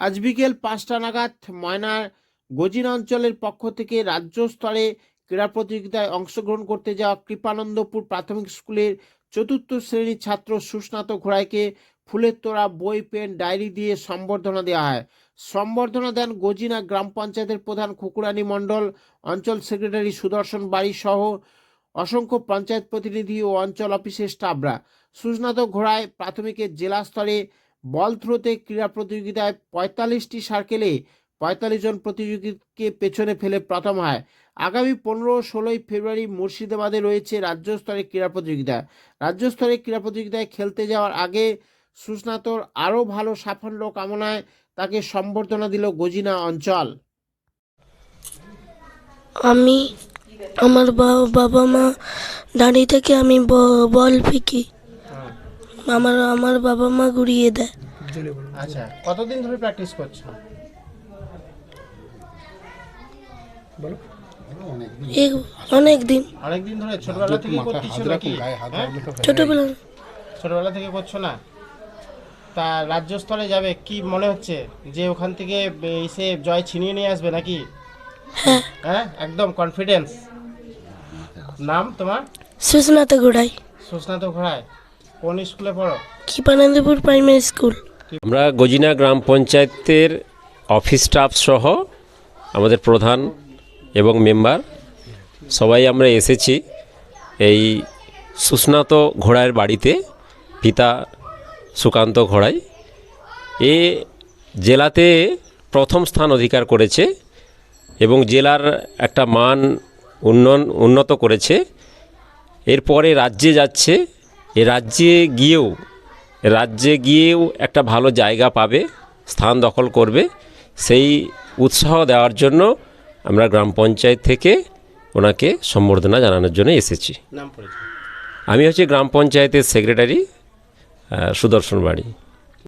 আজ বিকেল পাঁচটা নাগাদ ময়নার গজিন অঞ্চলের পক্ষ থেকে রাজ্য স্তরে ক্রীড়া প্রতিযোগিতায় অংশগ্রহণ করতে যাওয়া কৃপানন্দপুর প্রাথমিক স্কুলের চতুর্থ শ্রেণির ছাত্র সুস্নাত ঘোড়াইকে ফুলের তোড়া, বই, পেন, ডায়েরি দিয়ে সম্বর্ধনা দেওয়া হয়। সম্বর্ধনা দেন গজিনা গ্রাম পঞ্চায়েতের প্রধান খুকুরানী মণ্ডল, অঞ্চল সেক্রেটারি সুদর্শন বাড়ি সহ অসংখ্য পঞ্চায়েত প্রতিনিধি ও অঞ্চল অফিসের স্টাফরা। সুস্নাত ঘোড়ায় প্রাথমিকের জেলা স্তরে বল থ্রোতে ক্রীড়া প্রতিযোগিতায় পঁয়তাল্লিশটি সার্কেলে পঁয়তাল্লিশ জন প্রতিযোগীকে পেছনে ফেলে প্রথম হয়। আগামী পনেরো ষোলোই ফেব্রুয়ারি মুর্শিদাবাদে রয়েছে রাজ্য স্তরে ক্রীড়া প্রতিযোগিতা। রাজ্য স্তরে ক্রীড়া প্রতিযোগিতায় খেলতে যাওয়ার আগে সুস্নাতর আরও ভালো সাফল্য কামনায় তাকে সম্বর্ধনা দিল গজিনা অঞ্চল। আমি আমার বাবা মা, দাঁড়িয়ে থেকে আমি বল ফিকি। আমার আমার বাবা মা ঘুরিয়ে দেয়। আচ্ছা কতদিন ধরে প্র্যাকটিস করছ? এই অনেক দিন অনেকদিন ধরে ছোটবেলা থেকে করতেছো নাকি? হ্যাঁ? ছোটবেলা। ছোটবেলা থেকে করছ না? তা রাজ্য স্তরে যাবে কি মনে হচ্ছে যে ওখান থেকে এসে জয় ছিনিয়ে নিয়ে আসবে নাকি? হ্যাঁ। হ্যাঁ একদম কনফিডেন্স নাম তোমার? সুস্নাত ঘোড়াই। সুস্নাত ঘোড়ায় কোন স্কুলে পড়ো? Kripanandapur primary school. আমরা গজিনা গ্রাম পঞ্চায়েতের অফিস স্টাফ সহ আমাদের প্রধান এবং মেম্বার সবাই আমরা এসেছি এই সুস্নাত ঘোড়ার বাড়িতে পিতা সুকান্ত ঘোড়াই। এ জেলাতে প্রথম স্থান অধিকার করেছে এবং জেলার একটা মান উন্নয়ন উন্নত করেছে। এরপরে রাজ্যে যাচ্ছে এ রাজ্যে গিয়েও রাজ্যে গিয়েও একটা ভালো জায়গা পাবে স্থান দখল করবে। সেই উৎসাহ দেওয়ার জন্য আমরা গ্রাম পঞ্চায়েত থেকে ওনাকে সম্বর্ধনা জানানোর জন্য এসেছি। আমি হচ্ছে গ্রাম পঞ্চায়েতের সেক্রেটারি সুদর্শন বাড়ি।